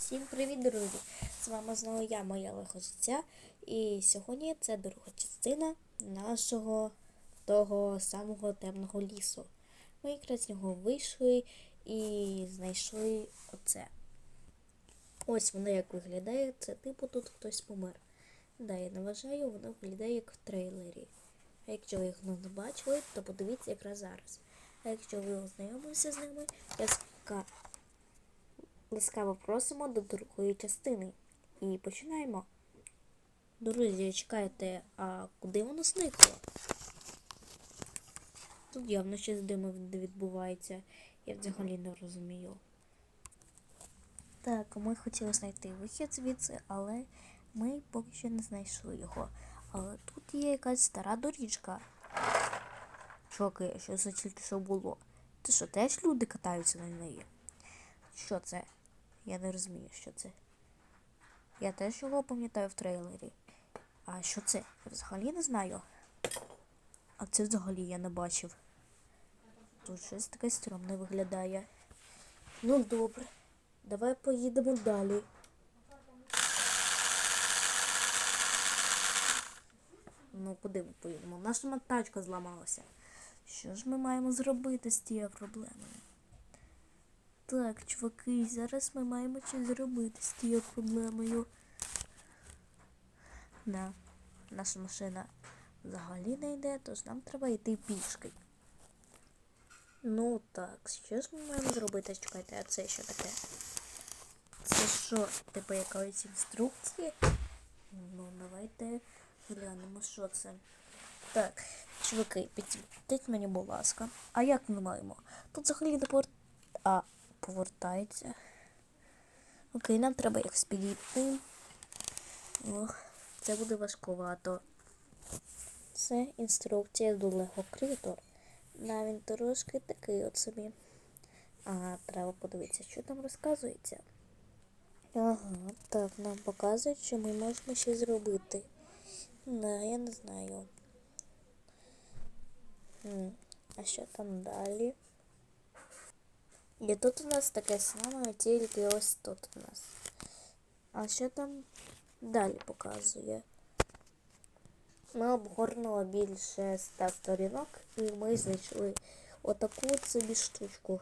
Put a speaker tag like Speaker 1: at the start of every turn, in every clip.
Speaker 1: Всім привіт, друзі! З вами знову я, моя лихожиця. І сьогодні це друга частина нашого того самого темного лісу. Ми якраз з нього вийшли і знайшли оце. Ось воно як виглядає. Це типу тут хтось помер. Да, я не вважаю, воно виглядає як в трейлері. А якщо ви їх не бачили, то подивіться якраз зараз. А якщо ви ознайомилися з ними, я ска... Ласкаво просимо до другої частини. І починаємо. Друзі, чекайте, а куди воно зникло? Тут явно щось дими відбувається. Я взагалі не розумію. Так, ми хотіли знайти вихід звідси, але ми поки що не знайшли його. Але тут є якась стара доріжка. Чуваки, що це тільки що було? Це що, теж люди катаються на неї? Що це? Я не розумію, що це. Я теж його пам'ятаю в трейлері. А що це? Я взагалі не знаю. А це взагалі я не бачив. Тут щось таке стрьомне виглядає. Ну добре. Давай поїдемо далі. Ну, куди ми поїдемо? Наша тачка зламалася. Що ж ми маємо зробити з тією проблемою? Так, чуваки, зараз ми маємо щось зробити з тією проблемою. Да, наша машина взагалі не йде, тож нам треба йти пішки. Ну так, що ж ми маємо зробити? Чекайте, а це що таке? Це що, типу якоїсь інструкції? Ну, давайте глянемо, що це. Так, чуваки, підтвердіть мені, будь ласка. А як ми маємо? Тут взагалі не. А, повертається. Окей, нам треба якось підійти. Ох, це буде важкувато. Це інструкція до Lego Creator. На трошки такий от собі. Ага, треба подивитися, що там розказується. Ага, так, нам показують, що ми можемо щось зробити. Да, я не знаю. А що там далі? І тут у нас таке саме, тільки ось тут у нас. А що там далі показує? Ми обгорнули більше ста сторінок і ми знайшли отаку от собі штучку.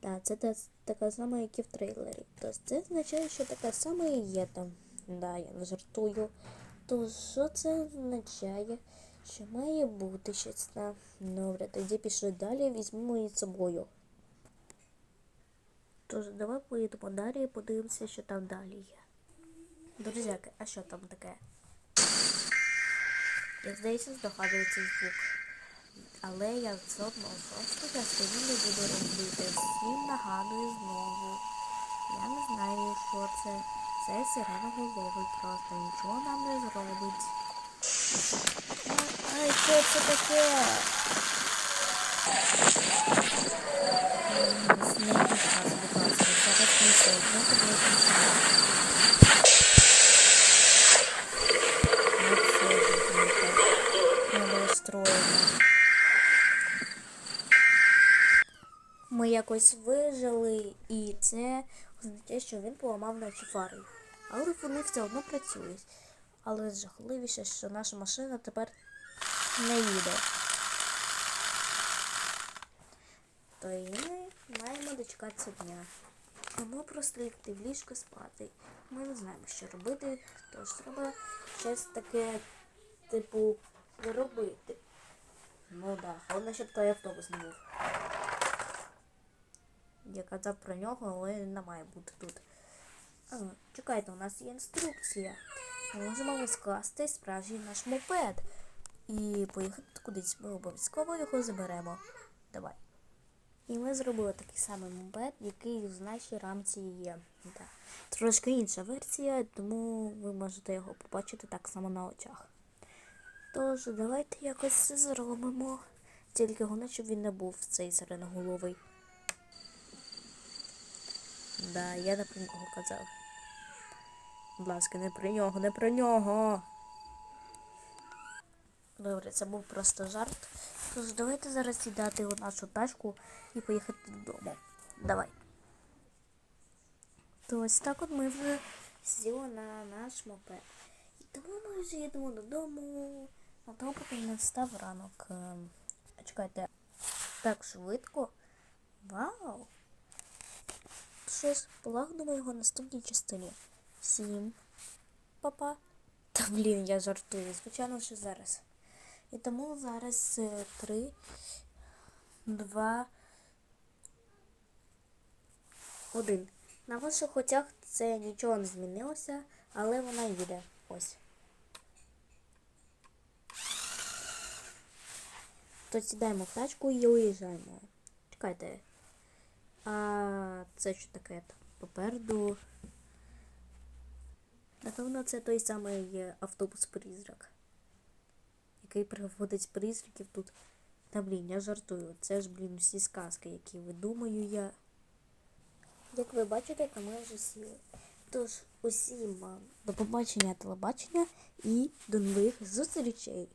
Speaker 1: Так, це та, така сама, як і в трейлері. Тобто це означає, що така сама і є там. Да, я не жартую. То що це означає? Що має бути щось там. Добре, тоді пішли далі, візьмемо її собою. Тож давай поїдемо далі і подивимося, що там далі є. Друзяки, а що там таке? Я здається, здогадується звук. Але я одно просто частині не буду робити. Всім нагадую знову. Я не знаю, що це. Це сиреноголовий просто нічого нам не зробить. Ай, що це таке? Не підказ, будь ласка, зараз ми все одно тобі включимо. Оце жінка. Недостроєно. Ми якось вижили, і це означає, що він поламав наші фари. Але вони все одно працюють. Але жахливіше, що наша машина тепер не їде. То і ми маємо дочекатися дня. Або просто лягти в ліжко спати. Ми не знаємо, що робити, тож треба щось таке, типу, зробити. Ну так, да. головне, щоб той автобус не був. Я казав про нього, але не має бути тут. А, чекайте, у нас є інструкція. Ми можемо скласти справжній наш мопед і поїхати кудись. Ми обов'язково його заберемо. Давай. І ми зробили такий самий мопед, який в нашій рамці є. Да. Трошки інша версія, тому ви можете його побачити так само на очах. Тож, давайте якось це зробимо. Тільки головне, щоб він не був цей зеленоголовий. Да, я не про нього казав. Будь ласка, не про нього, не про нього. Добре, це був просто жарт. Тож давайте зараз сідати у нашу тачку і поїхати додому. Давай. То ось так от ми вже сіли на наш мопед. І тому ми вже їдемо додому. А то поки настав ранок. Ем, Чекайте, так швидко. Вау! Щось полагодимо його наступній частині. Всім папа. Та блін, я жартую. Звичайно, що зараз. І тому зараз е, три, два, один. На ваших очах це нічого не змінилося, але вона їде. Ось. То сідаємо в тачку і уїжджаємо. Чекайте. А це що таке? Попереду. Напевно, це той самий е, автобус-призрак, який приводить призраків тут. Та блін, я жартую. Це ж, блін, всі сказки, які видумаю я. Як ви бачите, ми вже сіли. Тож, усім вам до побачення телебачення і до нових зустрічей!